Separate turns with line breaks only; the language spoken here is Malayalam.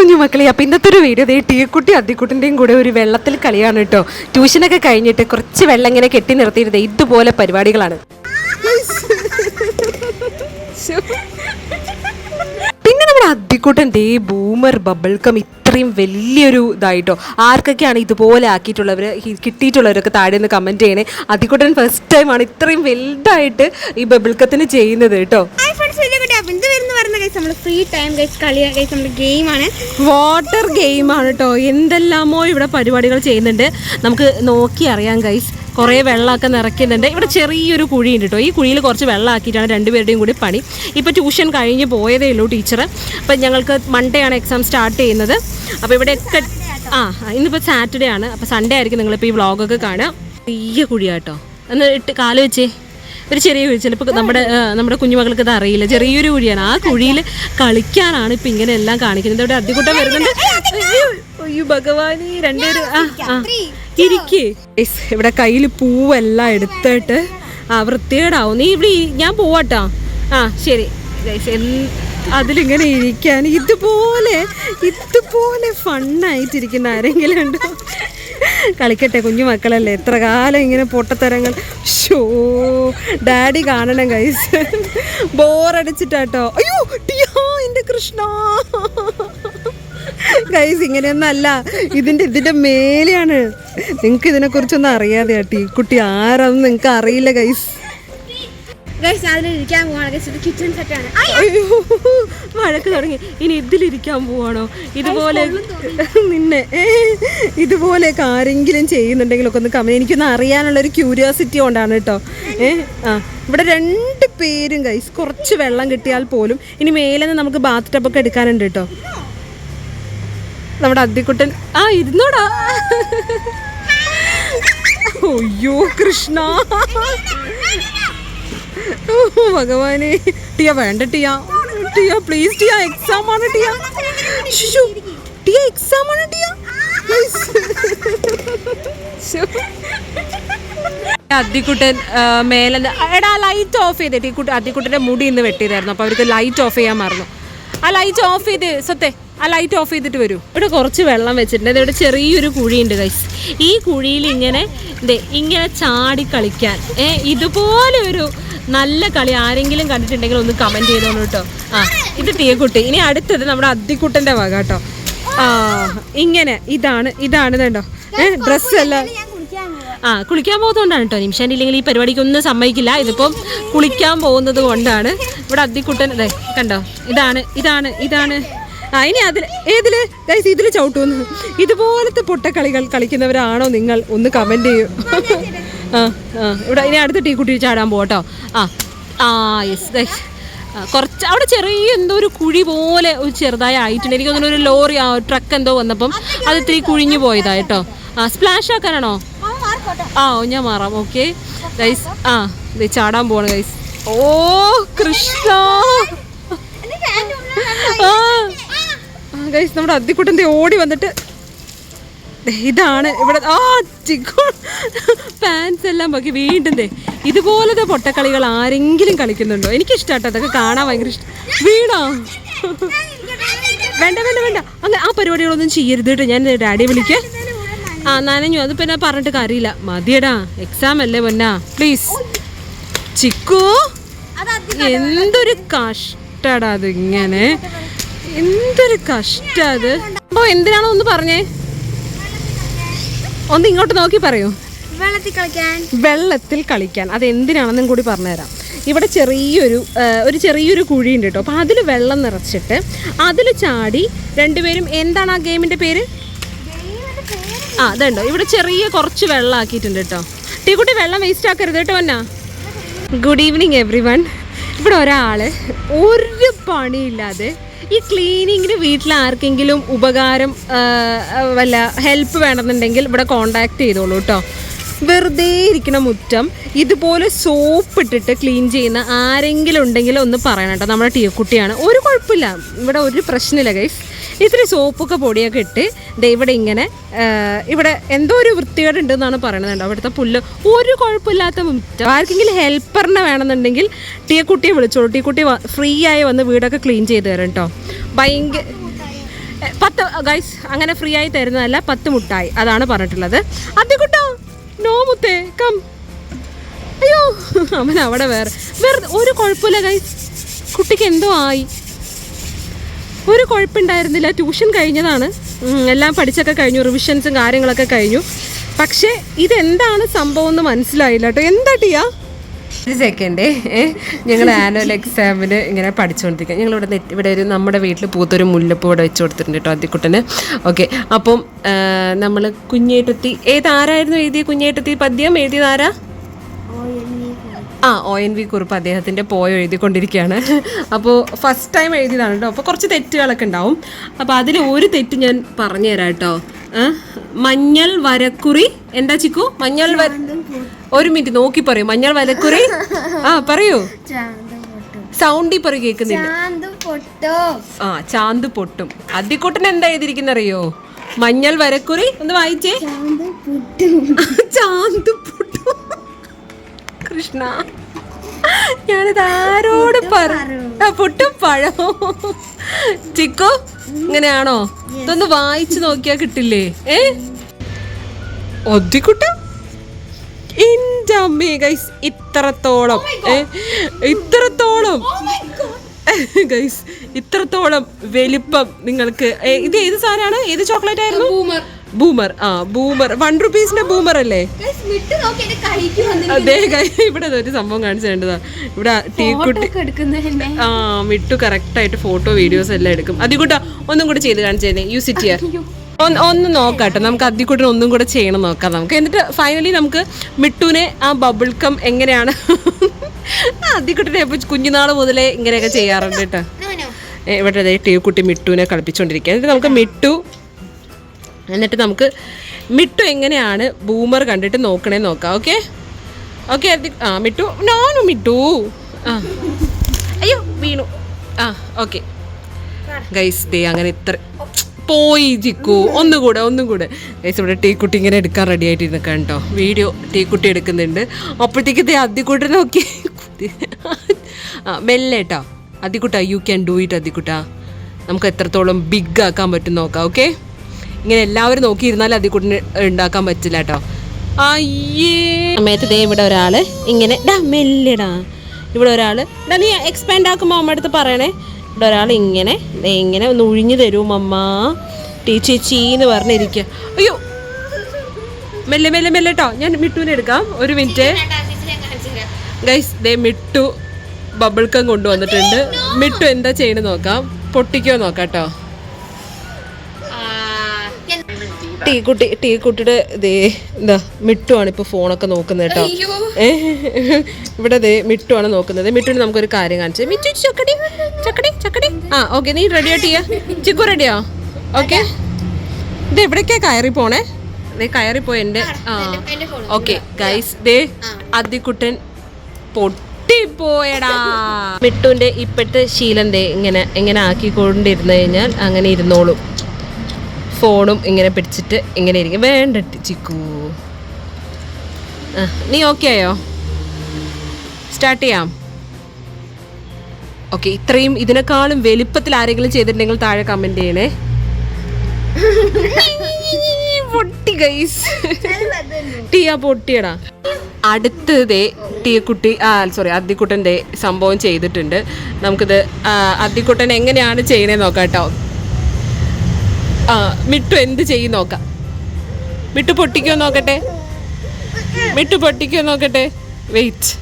കുഞ്ഞു മക്കളെ അപ്പം ഇന്നത്തെ ഒരു വീഡിയോ ദേ ടീക്കുട്ടി അദ്ദിക്കുട്ടിന്റെയും കൂടെ ഒരു വെള്ളത്തിൽ കളിയാണ് കേട്ടോ. ട്യൂഷനൊക്കെ കഴിഞ്ഞിട്ട് കുറച്ച് വെള്ളം ഇങ്ങനെ കെട്ടി നിർത്തിയിരുന്നത് ഇതുപോലെ പരിപാടികളാണ്. പിന്നെ നമ്മുടെ അദ്ദിക്കുട്ടൻ ദേ ബൂമർ ബബിൾ കം ഇത്രയും വലിയൊരു ഇതായിട്ടോ. ആർക്കൊക്കെയാണ് ഇതുപോലെ ആക്കിയിട്ടുള്ളവർ കിട്ടിയിട്ടുള്ളവരൊക്കെ താഴെ നിന്ന് കമന്റ് ചെയ്യണേ. അദ്ദിക്കുട്ടൻ ഫസ്റ്റ് ടൈമാണ് ഇത്രയും വലുതായിട്ട് ഈ ബബിൾ ബബിൾക്കത്തിന് ചെയ്യുന്നത് കേട്ടോ.
വലിയ ഇത് വരുന്ന പറയുന്ന കൈസ് നമ്മൾ ഫ്രീ ടൈം കൈസ് കളിയാ കൈസ് നമ്മുടെ ഗെയിമാണ്
വാട്ടർ ഗെയിമാണ് കേട്ടോ എന്തെല്ലാമോ ഇവിടെ പരിപാടികൾ ചെയ്യുന്നുണ്ട്. നമുക്ക് നോക്കി അറിയാം ഗൈസ് കുറേ വെള്ളമൊക്കെ നിറയ്ക്കുന്നുണ്ട്. ഇവിടെ ചെറിയൊരു കുഴിയുണ്ട് കേട്ടോ ഈ കുഴിയിൽ കുറച്ച് വെള്ളം വെള്ളമാക്കിയിട്ടാണ് രണ്ടുപേരുടെയും കൂടി പണി. ഇപ്പോൾ ട്യൂഷൻ കഴിഞ്ഞ് പോയതേ ഉള്ളൂ ടീച്ചർ അപ്പം ഞങ്ങൾക്ക് മൺഡേ ആണ് എക്സാം സ്റ്റാർട്ട് ചെയ്യുന്നത്. അപ്പോൾ ഇവിടെയൊക്കെ ആ ഇന്നിപ്പോൾ സാറ്റർഡേ ആണ്. അപ്പോൾ സൺഡേ ആയിരിക്കും നിങ്ങളിപ്പോൾ ഈ വ്ളോഗൊക്കെ കാണുക. ചെറിയ കുഴിയാട്ടോ ഒന്ന് ഇട്ട് കാൽ വെച്ചേ. ഒരു ചെറിയ കുഴി ചിലപ്പോൾ നമ്മുടെ നമ്മുടെ കുഞ്ഞുമകൾക്ക് ഇത് അറിയില്ല. ചെറിയൊരു കുഴിയാണ്. ആ കുഴിയിൽ കളിക്കാനാണ് ഇപ്പം ഇങ്ങനെ എല്ലാം കാണിക്കുന്നത്. ഇവിടെ അധികൂട്ടം വരുന്നുണ്ട്. അയ്യോ, ഭഗവാനി രണ്ടുപേരും ആ ആ. ഇരിക്കേ. ഇവിടെ കയ്യിൽ പൂവെല്ലാം എടുത്തിട്ട് ആ വൃത്തികേടാവും നീ ഇവിടെ ഞാൻ പോവാട്ടോ. ആ ശരി. എന്ത് അതിലിങ്ങനെ ഇരിക്കാൻ ഇതുപോലെ ഇതുപോലെ ഫണ്ണായിട്ടിരിക്കുന്ന ആരെങ്കിലും ഉണ്ടോ? കളിക്കട്ടെ കുഞ്ഞു മക്കളല്ലേ എത്ര കാലം ഇങ്ങനെ പൊട്ടത്തരങ്ങൾ. ഷോ ഡാഡി കാണണം കൈസ് ബോറടിച്ചിട്ടാട്ടോ. അയ്യോ ടിയോ എന്റെ കൃഷ്ണ. ഗൈസ് ഇങ്ങനെയൊന്നല്ല. ഇതിന്റെ ഇതിന്റെ മേലെയാണ്. നിങ്ങൾക്ക് ഇതിനെക്കുറിച്ചൊന്നും അറിയാതെ ടീ. കുട്ടി ആരാന്ന് നിങ്ങൾക്ക് അറിയില്ല ഗൈസ്
ഗൈസ് അതിൽ ഇരിക്കാൻ പോവാണ്. ഗൈസ് ഇത് കിച്ചൺ സെറ്റാണ്
അയ്യോ! വഴക്ക് തുടങ്ങി. ഇനി ഇതിലിരിക്കാൻ പോവാണോ? ഇതുപോലെ നിന്നെ. ഇതുപോലെയൊക്കെ ആരെങ്കിലും ചെയ്യുന്നുണ്ടെങ്കിലൊക്കെ ഒന്ന് കമ്മി എനിക്കൊന്ന് അറിയാനുള്ള ഒരു ക്യൂരിയോസിറ്റി കൊണ്ടാണ് കേട്ടോ. ഏ ആ ഇവിടെ രണ്ട് പേരും കൈസ് കുറച്ച് വെള്ളം കിട്ടിയാൽ പോലും ഇനി മേലെ നിന്ന് നമുക്ക് ബാത്ത് ടബൊക്കെ എടുക്കാനുണ്ട് കേട്ടോ. നമ്മുടെ അദ്ദിക്കുട്ടൻ ആ ഇരുന്നോടാ. അയ്യോ കൃഷ്ണ. ഭഗവാനെ. ടിയ വേണ്ട ടിയ. ടിയ പ്ലീസ് ടിയ എക്സാം ആണ് ടിയ. ശിശു ടിയ എക്സാം ആണ് ടിയ. അദ്ദിക്കുട്ടൻ മേലെ എടാ ലൈറ്റ് ഓഫ് ചെയ്തേ. ടീക്കുട്ടൻ അദ്ദിക്കുട്ടന്റെ മുടി ഇന്ന് വെട്ടിയതായിരുന്നു. അപ്പോൾ അവർക്ക് ലൈറ്റ് ഓഫ് ചെയ്യാൻ മറന്നു. ആ ലൈറ്റ് ഓഫ് ചെയ്ത് സത്തെ ആ ലൈറ്റ് ഓഫ് ചെയ്തിട്ട് വരൂ. ഇവിടെ കുറച്ച് വെള്ളം വെച്ചിട്ടുണ്ട്. ഇവിടെ ചെറിയൊരു കുഴിയുണ്ട് ഗൈസ് ഈ കുഴിയിൽ ഇങ്ങനെ ഇങ്ങനെ ചാടി കളിക്കാൻ ഏ ഇതുപോലെ ഒരു നല്ല കളി ആരെങ്കിലും കണ്ടിട്ടുണ്ടെങ്കിൽ ഒന്ന് കമന്റ് ചെയ്തോളൂ കേട്ടോ ആ ഇത് തീയക്കുട്ടി. ഇനി അടുത്തത് നമ്മുടെ അദ്ദിക്കുട്ടന്റെ വക കേട്ടോ ആ ഇങ്ങനെ ഇതാണ് ഇതാണ് കണ്ടോ? ഏഹ് ഡ്രസ്സെല്ലാം ആ കുളിക്കാൻ പോകുന്നതുകൊണ്ടാണ് കേട്ടോ നിമിഷം ഇല്ലെങ്കിൽ ഈ പരിപാടിക്ക് ഒന്നും സമ്മതിക്കില്ല. ഇതിപ്പം കുളിക്കാൻ പോകുന്നത് കൊണ്ടാണ് ഇവിടെ അദ്ദിക്കുട്ടൻ അതെ കണ്ടോ? ഇതാണ് ഇതാണ് ഇതാണ്. ആ ഇനി അതിൽ ഏതിൽ? ഗൈസ് ഇതിൽ ചവിട്ടൂന്ന് ഇതുപോലത്തെ പൊട്ടക്കളികൾ കളിക്കുന്നവരാണോ നിങ്ങൾ? ഒന്ന് കമന്റ് ചെയ്യൂ. ഇവിടെ ഇനി അടുത്ത ടീ കുട്ടി ചാടാൻ പോട്ടോ ആ. ആ യെസ് കുറച്ച് അവിടെ ചെറിയ എന്തോ ഒരു കുഴി പോലെ ഒരു ചെറുതായി ആയിട്ടുണ്ട്. എനിക്ക് ഒരു ലോറി ആ ട്രക്ക് എന്തോ വന്നപ്പം അത് ഇത്തിരി കുഴിഞ്ഞു പോയതാ കേട്ടോ ആ സ്പ്ലാഷ് ആക്കാനാണോ? ആ ഞാൻ മാറാം. ഓക്കെ ഗൈസ് ആ ദേ ചാടാൻ പോവാണ് ഗൈസ് ഓ കൃഷ്ണ. ആ ഗൈസ് നമ്മുടെ അദ്ദിക്കുട്ടന്റെ ഓടി വന്നിട്ട് ഇതാണ് ഇവിടെ ആ ചിക്കു പാൻസ് എല്ലാം നോക്കി വീണ്ടും ദേ ഇതുപോലത്തെ പൊട്ടക്കളികൾ ആരെങ്കിലും കളിക്കുന്നുണ്ടോ? എനിക്കിഷ്ടാട്ടോ അതൊക്കെ കാണാൻ ഭയങ്കര ഇഷ്ടം. വീണോ? വേണ്ട വേണ്ട വേണ്ട. അങ്ങനെ ആ പരിപാടികളൊന്നും ചെയ്യരുത് കേട്ടോ. ഞാൻ ഡാഡി വിളിക്കാം. ആ നനഞ്ഞു. അത് പിന്നെ പറഞ്ഞിട്ട് കാര്യമില്ല. മതിയടാ. എക്സാം അല്ലേ പൊന്നാ? പ്ലീസ് ചിക്കു എന്തൊരു കഷ്ടടാ അത് ഇങ്ങനെ എന്തൊരു കഷ്ടാ അത്. എന്തിനാണോ ഒന്ന് പറഞ്ഞേ? ഒന്ന് ഇങ്ങോട്ട് നോക്കി പറയൂ.
വെള്ളത്തിൽ കളിക്കാൻ.
വെള്ളത്തിൽ കളിക്കാൻ. അത് എന്തിനാണെന്നും കൂടി പറഞ്ഞുതരാം. ഇവിടെ ചെറിയൊരു ഒരു ചെറിയൊരു കുഴിയുണ്ട് കേട്ടോ. അപ്പോൾ അതിൽ വെള്ളം നിറച്ചിട്ട് അതിൽ ചാടി രണ്ടുപേരും എന്താണ് ആ ഗെയിമിന്റെ പേര്? ആ അതുണ്ടോ ഇവിടെ ചെറിയ കുറച്ച് വെള്ളം ആക്കിയിട്ടുണ്ട് കേട്ടോ. ടീക്കുട്ടി വെള്ളം വേസ്റ്റ് ആക്കരുത് കേട്ടോ എന്നാ ഗുഡ് ഈവനിങ് എവ്രി വൺ ഇവിടെ ഒരാൾ ഒരു പണിയില്ലാതെ ഈ ക്ലീനിങ്ങിന് വീട്ടിൽ ആർക്കെങ്കിലും ഉപകാരം വല്ല ഹെൽപ്പ് വേണമെന്നുണ്ടെങ്കിൽ ഇവിടെ കോണ്ടാക്ട് ചെയ്തോളൂ കേട്ടോ വെറുതെ ഇരിക്കണ മുറ്റം ഇതുപോലെ സോപ്പ് ഇട്ടിട്ട് ക്ലീൻ ചെയ്യുന്ന ആരെങ്കിലും ഉണ്ടെങ്കിൽ ഒന്ന് പറയണം കേട്ടോ നമ്മുടെ ടീക്കുട്ടിയാണ് ഒരു കുഴപ്പമില്ല. ഇവിടെ ഒരു പ്രശ്നമില്ല ഗൈസ് ഇത്തിരി സോപ്പൊക്കെ പൊടിയൊക്കെ ഇട്ട് ഇവിടെ ഇങ്ങനെ ഇവിടെ എന്തോ ഒരു വൃത്തികേട് എന്നാണ് പറയുന്നത് അവിടുത്തെ പുല്ല് ഒരു കുഴപ്പമില്ലാത്ത മുറ്റം. ആർക്കെങ്കിലും ഹെൽപ്പറിനെ വേണമെന്നുണ്ടെങ്കിൽ ടീക്കുട്ടിയെ വിളിച്ചോളൂ. ടീക്കുട്ടി ഫ്രീ ആയി വന്ന് വീടൊക്കെ ക്ലീൻ ചെയ്ത് തരാം കേട്ടോ. ഭയങ്കര പത്ത് ഗൈസ് അങ്ങനെ ഫ്രീ ആയി തരുന്നതല്ല പത്ത് മുട്ടായി. അതാണ് പറഞ്ഞിട്ടുള്ളത്. അതികുട്ടോ നോ മുത്തേ കം അയ്യോ അവൻ അവിടെ വേറെ വേറെ ഒരു കുഴപ്പമില്ല ഗൈസ് കുട്ടിക്ക് എന്തോ ആയി. ഒരു കുഴപ്പമുണ്ടായിരുന്നില്ല. ട്യൂഷൻ കഴിഞ്ഞതാണ്. എല്ലാം പഠിച്ചൊക്കെ കഴിഞ്ഞു. റിവിഷൻസും കാര്യങ്ങളൊക്കെ കഴിഞ്ഞു. പക്ഷേ ഇതെന്താണ് സംഭവം എന്ന് മനസ്സിലായില്ല കേട്ടോ. എന്താ ടിയാ? ഒരു സെക്കൻഡേ ഞങ്ങൾ ആനുവൽ എക്സാമിന് ഇങ്ങനെ പഠിച്ചുകൊണ്ടിരിക്കുക ഞങ്ങൾ ഇവിടെ ഇവിടെ ഒരു നമ്മുടെ വീട്ടിൽ പൂത്തൊരു മുല്ലപ്പൂ ഇവിടെ വെച്ച് കൊടുത്തിട്ടുണ്ട് കേട്ടോ അതിക്കുട്ടന് ഓക്കെ അപ്പം നമ്മൾ കുഞ്ഞേട്ടത്തി ഏതാരായിരുന്നു എഴുതിയ കുഞ്ഞേട്ടത്തി പദ്യം? എഴുതിയത് ആരാ? ആ ഒ എൻ വി കുറിപ്പ് അദ്ദേഹത്തിന്റെ പോയ എഴുതിക്കൊണ്ടിരിക്കുകയാണ്. അപ്പോൾ ഫസ്റ്റ് ടൈം എഴുതിയതാണ് കേട്ടോ അപ്പോൾ കുറച്ച് തെറ്റുകളൊക്കെ ഉണ്ടാവും. അപ്പോൾ അതിൽ ഒരു തെറ്റ് ഞാൻ പറഞ്ഞുതരാം കേട്ടോ ആ, മഞ്ഞൾ വരക്കുറി. എന്താ ചിക്കു? മഞ്ഞൾ വര ഒരു മിനിറ്റ് നോക്കി പറയൂ. മഞ്ഞൾ വരക്കുറി. ആ പറയൂ. സൗണ്ടി പറ കേൾക്കുന്നില്ല. ആ ചാന്ത് പൊട്ടും. അദ്ദിക്കുട്ടൻ എന്താ എഴുതിയിരിക്കുന്ന അറിയോ? മഞ്ഞൾ വരക്കുറി. ഒന്ന് വായിച്ചേ. ചാന്ത് പൊട്ടും. കൃഷ്ണ. ഞാനിത് ആരോട് പറ ആ, പൊട്ടും പഴമോ ചിക്കോ ഇങ്ങനെയാണോ? ഇതൊന്ന് വായിച്ചു നോക്കിയാ കിട്ടില്ലേ? ഏ? ഒദ്ദിക്കുട്ട എന്റെ അമ്മേ ഗൈസ് ഇത്രത്തോളം. ഏ? ഇത്രത്തോളം. ഗൈസ് ഇത്രത്തോളം വലിപ്പം നിങ്ങൾക്ക്. ഇത് ഏത് സാധനമാണ്? ഏത് ചോക്ലേറ്റ് ആയിരുന്നു? ബൂമർ ആ ബൂമർ വൺ റുപ്പീസിന്റെ ബൂമർ അല്ലേ? അതെ ഇവിടെ ഒരു സംഭവം കാണിച്ചിട്ടുണ്ടതാ. ഇവിടെ ടീക്കുട്ടി കുട്ടി ആ മിട്ടു കറക്റ്റ് ആയിട്ട് ഫോട്ടോ വീഡിയോസ് എല്ലാം എടുക്കും. അതികൂട്ട ഒന്നും കൂടെ ചെയ്ത് കാണിച്ചേനെ. യു സിറ്റ് ഒന്ന് നോക്കാട്ടോ. നമുക്ക് അതിക്കൂട്ടിന് ഒന്നും കൂടെ ചെയ്യണം നോക്കാം നമുക്ക്. എന്നിട്ട് ഫൈനലി നമുക്ക് മിട്ടുവിനെ ആ ബബിൾ കം എങ്ങനെയാണ് അതിക്കുട്ടിനെ കുഞ്ഞുനാൾ മുതലേ ഇങ്ങനെയൊക്കെ ചെയ്യാറുണ്ട് കേട്ടോ. ഇവിടെ ദേ ടീ കുട്ടി മിട്ടുവിനെ കളിപ്പിച്ചുകൊണ്ടിരിക്കുക എന്നിട്ട് നമുക്ക് മിട്ടു എന്നിട്ട് നമുക്ക് മിട്ടു എങ്ങനെയാണ് ബൂമർ കണ്ടിട്ട് നോക്കണേ നോക്കാം ഓക്കെ ഓക്കെ ആ മിട്ടു. നോനു മിട്ടു. ആ. അയ്യോ വീണു. ആ ഓക്കെ ഗൈസ് ദേ അങ്ങനെ ഇത്ര പോയി ജിക്കു. ഒന്നുകൂടെ ഒന്നും കൂടെ ഗൈസ് ഇവിടെ ടീ കുട്ടി ഇങ്ങനെ എടുക്കാൻ റെഡി ആയിട്ട് ഇരുന്നൊക്കെ കേട്ടോ. വീഡിയോ ടീ കുട്ടി എടുക്കുന്നുണ്ട്. അപ്പോഴത്തേക്ക് ദേ അദ്ദിക്കുട്ടി നോക്കി. ആ മെല്ലെ കേട്ടോ അദ്ദിക്കുട്ട യു ക്യാൻ ഡു ഇറ്റ് അദ്ദിക്കുട്ട. നമുക്ക് എത്രത്തോളം ബിഗ് ആക്കാൻ പറ്റും നോക്കാം ഓക്കെ ഇങ്ങനെ എല്ലാവരും നോക്കിയിരുന്നാൽ കൂടി ഉണ്ടാക്കാൻ പറ്റില്ല കേട്ടോ. അയ്യേ. സമയത്ത് ദേ ഇവിടെ ഒരാൾ ഇങ്ങനെ ഡാ ഇവിടെ ഒരാൾ ഡാ നീ എക്സ്പാൻഡ് ആക്കുമ്പോൾ അമ്മ അടുത്ത് പറയണേ. ഇവിടെ ഒരാൾ ഇങ്ങനെ ഇങ്ങനെ ഒന്ന് ഒഴിഞ്ഞു തരൂ അമ്മ ടീച്ചി ചീന്ന് പറഞ്ഞിരിക്കുക അയ്യോ. മെല്ലെ മെല്ലെ മെല്ലെ കേട്ടോ ഞാൻ മിട്ടുവിനെ എടുക്കാം. ഒരു മിനിറ്റ്. ഗൈസ് ദേ മിട്ടു ബബിൾക്കം കൊണ്ടുവന്നിട്ടുണ്ട്. മിട്ടു എന്താ ചെയ്യണമെന്ന് നോക്കാം. പൊട്ടിക്കോ നോക്കാം കേട്ടോ ടീ കുട്ടി ടീ കുട്ടിയുടെ ദേ എന്താ മിട്ടുവാണ് ഇപ്പോൾ ഫോണൊക്കെ നോക്കുന്നത് കേട്ടോ. ഇവിടെ ദേ മിട്ടുവാണ് നോക്കുന്നത്. മിട്ടുവിന് നമുക്കൊരു കാര്യം കാണിച്ചു മിറ്റു ചക്കടി ചക്കടി ചക്കടി. ആ ഓക്കെ നീ റെഡിയോ ടീയാ ചിക്കു റെഡിയോ ഓക്കെ. ഇത് എവിടേക്കാ കയറി പോണേ. ദേ കയറി പോയി എന്റെ ആ ഓക്കെ ഗൈസ് ദേ അദ്ദിക്കുട്ടൻ പൊട്ടിപ്പോയടാ. മിട്ടുവിന്റെ ഇപ്പോഴത്തെ ശീലം ദേ ഇങ്ങനെ ഇങ്ങനെ ആക്കിക്കൊണ്ടിരുന്നു കഴിഞ്ഞാൽ അങ്ങനെ ഇരുന്നോളും. ഫോണും ഇങ്ങനെ പിടിച്ചിട്ട് ഇങ്ങനെ ഇരിക്കും. വേണ്ട ടി- ചിക്കു. ആ നീ ഓക്കെ ആയോ? സ്റ്റാർട്ട് ചെയ്യാം. ഓക്കെ ഇത്രയും ഇതിനേക്കാളും വലിപ്പത്തിൽ ആരെങ്കിലും ചെയ്തിട്ടുണ്ടെങ്കിൽ താഴെ കമന്റ് ചെയ്യണേ. പൊട്ടി ഗൈസ് ടീയ പൊട്ടിയടാ. അടുത്തതേ ടീ കുട്ടി ആ സോറി അദ്ദിക്കുട്ടന്റെ സംഭവം ചെയ്തിട്ടുണ്ട്. നമുക്കിത് അദ്ദിക്കുട്ടൻ എങ്ങനെയാണ് ചെയ്യണേ നോക്കാം കേട്ടോ. ആ മിട്ടു എന്ത് ചെയ്യും നോക്കാം. മിട്ടു പൊട്ടിക്കോ നോക്കട്ടെ? മിട്ടു പൊട്ടിക്കോ നോക്കട്ടെ? വെയിറ്റ്